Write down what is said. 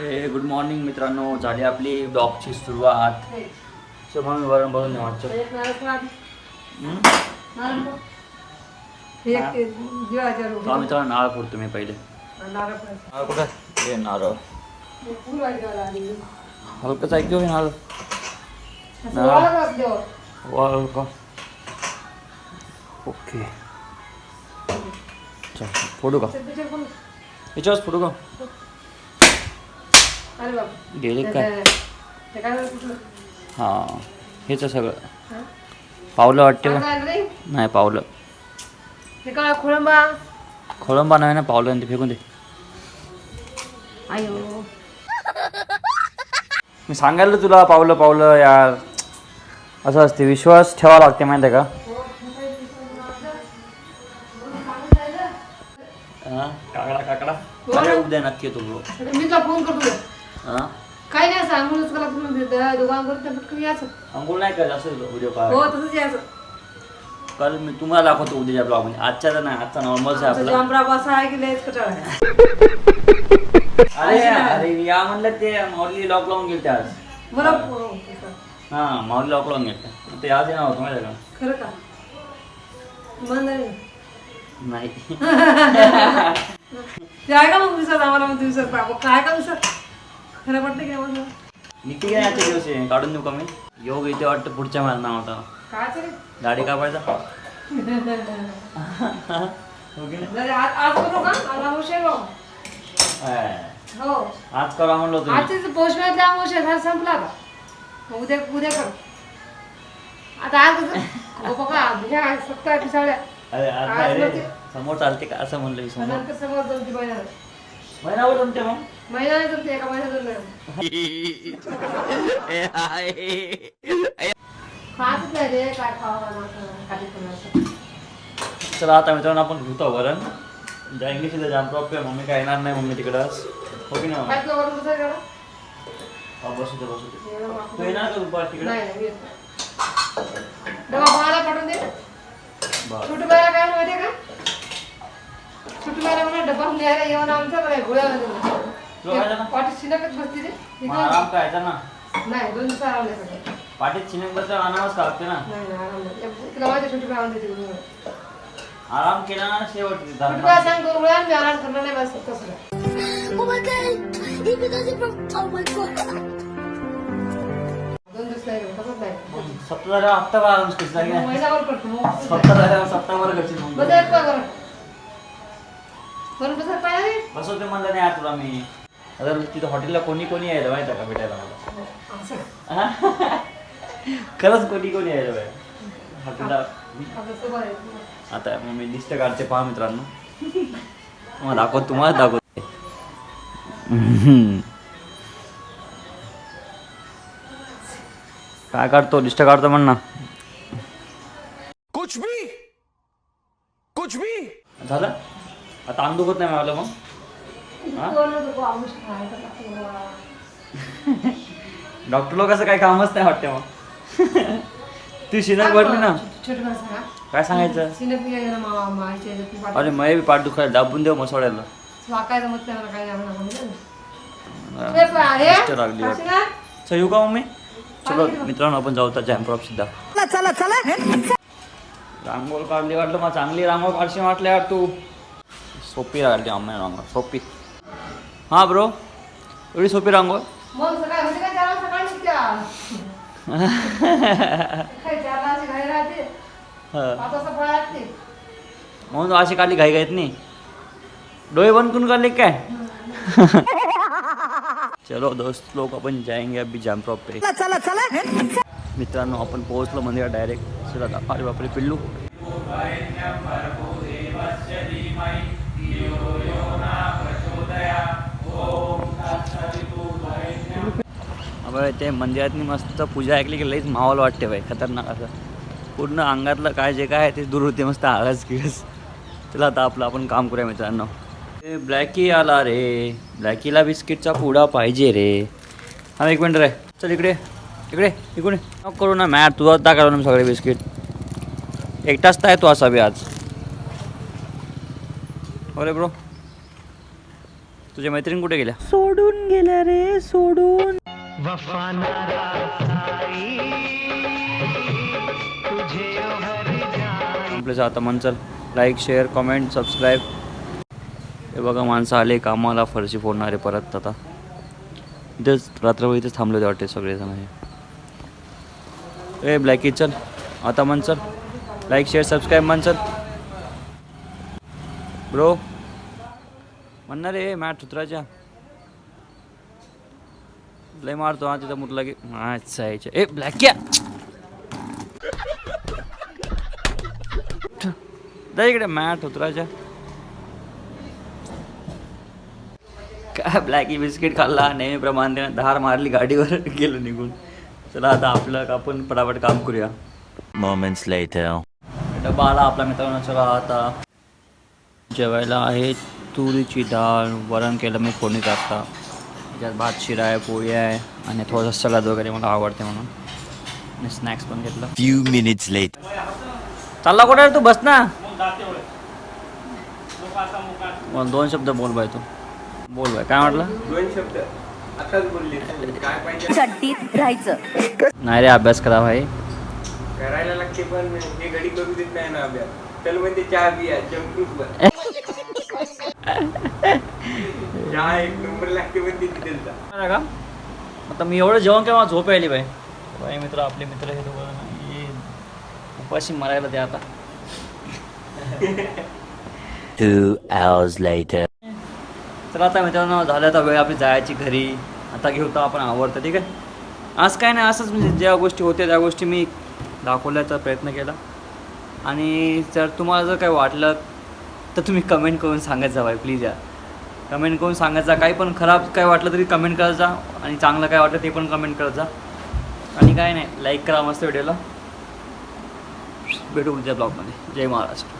A good morning मित्रांनो. झाली आपली ब्लॉगची सुरुवात. सो मग मी वरण भरून आम्ही तर नारळ फोडतो मी पहिले. नारळ कुठं हे नारळ. हलकंच ऐकतो मी नारळ. वाळ का? ओके. चल फोडू का? याच्यावरच फोडू का? गेले काय? हां हेच सगळं. पावलं वाटते का नाही? पावलं. खोळंबा? खोळंबा नाही ना पावलं ते फेकून दे. आयो. मी सांगायला तुला पावलं पावलं यार. असं असते विश्वास ठेवा लागते माहिती का? हा, काकडा काकडा. उद्या नक्की. मी तुला फोन करतो. हा? काही नाही असं आम्ही कला तुम्ही दुकान करतो पटकन यायचं अंघोळ नाही करायचं असं व्हिडिओ हो तसंच यायचं काल मी तुम्हाला दाखवतो उद्याच्या ब्लॉगमध्ये. आजच्या तर नाही आजचा नॉर्मलच आहे आपला. बसा आहे की लयच कटाळ आहे. अरे अरे या म्हणलं ते माऊली लॉक लावून गेलते आज. मला हा. माऊली लॉक लावून गेलते. ते आज येणार होतं माहिती आहे का? खरं का? नाही. ते आहे का मग दिवसात? आम्हाला मग दिवसात बाबा काय का दिवसात? खरं पडतं की आम्हाला निघते काय आजच्या दिवशी? काढून देऊ का मी योग इथे वाटतं पुढच्या महिन्यात नाव होता. काय तरी? दाढी कापायचा. नाही? आज आज करू का? आज हो. हो. आज करा म्हणलो तुम्ही. आजचे घर संपला आता. मग उद्या उद्या कर. आता आज कसं? हो बघा सत्ता पिसाळ्या अरे आज आज नाही रे. नव्हते. समोर चालते का? असं म्हणलं मी समोर. नंतर समोर महिनाभर जमते मग? महिना नाही एका महिन्यात जमते खातच नाही रे काय खावा खाली कोणाचं चला आता मित्रांनो आपण घेतो वरण. जायंगे सीधा जाम प्रॉप पे मम्मी काय येणार नाही मम्मी तिकडं आज. हो की नाही काय बसू दे बसू दे. तू. येणार का दुपार तिकडे? नाही मी. डबा भावाला पाठवून दे. बरं. छोटू बायला काय माहितीये का? छोटू बायला म्हणा डबा न्यायला येऊन आमच्या बरं? गोळ्या पाठी शिनकच बसते रे? आराम ना? नाही दोन दिवस आराम नाही करायचा. पाठीत चिनेक बसल्यावर आणावंच का लागते ना? नाही नाही आराम नाही. आराम केला ना शेवट छोटू बाय सांग दोन गोळ्या मी आराम करणार नाही बस तसं नाही. Oh. Oh सप्ताह हप्ता भर आराम बरं बसत पाहिजे बसवते म्हणलं नाही आज तुला मी. आता तिथं हॉटेलला कोणी कोणी यायला माहिती आहे का भेटायला मला? असं खरंच कोणी कोणी यायला पाहिजे हॉटेलला. आता मग मी लिस्ट काढते पहा मित्रांनो? मग दाखव तुम्हाला दाखवते. काय काढतो? लिस्ट काढतो म्हण ना. कुछ भी! कुछ भी! झालं? आता अंग दुखत नाही मला मग हा? डॉक्टर लोकांचं काही कामच नाही वाटते मग ती शिनक भरली ना? काय सांगायचं. अरे मै बी पाठ दुखायला दाबून देऊ. हे. लिस्ट लागली? चल येऊ का मम्मी चलो मित्रांनो आपण जाऊ तर जॅम्प्रॉप सुद्धा रांगोळ काढली वाटलं मग चांगली रांगोळ काढशी वाटलं यार तू सोपी काढली अम्मा रांगोळ सोपी हा ब्रो एवढी सोपी रांगोळ मग सकाळी होते का चार वाजता काढली त्या. सकाळी चारला अशी घाई राहते. हा. पाच वाजता फळं लागते. म्हणून अशी काढली घाई घाईत नाही डोळे बंद करून काढले काय चलो दोस्त लोक आपण जाएंगे अभी जॅम्प्रॉप पे मित्रांनो आपण पोहोचलो मंदिरात डायरेक्ट चला अरे बापरे पिल्लू आपण ते मंदिरातनी मस्त पूजा ऐकली की लईच माहोल वाटते बाई खतरनाक असं. पूर्ण अंगातलं काय जे काय आहे ते दूर होते मस्त आळस गिळस. चला आता आपलं आपण काम करूया मित्रांनो. ते ब्लॅकी आला रे. ब्लॅकीला बिस्किटचा पुडा पाहिजे रे. हा एक मिनिट रे. चल इकडे. इकडे इकडे नको करू ना मॅट तुझा करू ना सगळे बिस्किट. एकटाच तर आहे तू असा बी आज. हो रे ब्रो. तुझ्या मैत्रीण कुठे गेल्या? सोडून गेल्या रे सोडून. आपल्याचं आता म्हणचल लाईक शेअर कमेंट सबस्क्राईब हे बघा माणसं आले कामाला फरशी फोडणारे परत आता. इथेच रात्रभर इथेच थांबले होते वाटते सगळेजण हे. ए ब्लॅकी चल. आता म्हण चल लाईक शेअर सबस्क्राईब म्हण चल ब्रो म्हणणार रे मॅट उतरायच्या. लय मारतो हा तिथं मुतला की. अच्छा यायच्या ए ब्लॅक्या जा इकडे मॅट उतरायच्या काय ब्लॅकी बिस्किट खाल्ला? नेहमीप्रमाणे धार मारली गाडीवर गेलो निघून. चला आता आपलं आपण पटापट काम करूया. Later. डबा आला आपला मित्रांनो चला आता. जेवायला आहे तुरीची डाळ. वरण केलं मी फोडणी टाकता त्याच्यात भात शिरा आहे पोळी आहे आणि थोडंसं सलाद वगैरे मला आवडते म्हणून. आणि स्नॅक्स पण घेतलं. Few minutes later. चालला कुठे रे तू? बस ना. बोल दोन शब्द बोल बाय तू. बोल बाय काय म्हटलं? चड्डीत राहायचं. नाही रे अभ्यास करा भाई. करायला लागते पण हे घडी करू देत नाही ना अभ्यास. चल म्हणते चहा पिया जंकफूड चहा एक नंबर लागते म्हणते तिथेचा नाही का? आता मी एवढं जेवण केव्हा झोप यायली बाई? बाई मित्र आपले मित्र हे दोघं ये. उपाशी मरायला ते आता. Two hours later. तर आता मित्रांनो झालं आता वेळ आपली जायची घरी. आता घेऊ आपण आवडतं ठीक आहे? आज काय नाही असंच म्हणजे ज्या गोष्टी होत्या त्या गोष्टी मी दाखवण्याचा प्रयत्न केला. आणि जर तुम्हाला जर काही वाटलं तर तुम्ही कमेंट करून सांगत जा बाई प्लीज या. कमेंट करून सांगायचा काही पण खराब काय वाटलं तरी कमेंट करायचा जा आणि चांगलं काय वाटलं ते पण कमेंट करायचा आणि काय नाही लाईक करा मस्त व्हिडिओला भेटू पुढच्या ब्लॉगमध्ये. जय महाराष्ट्र.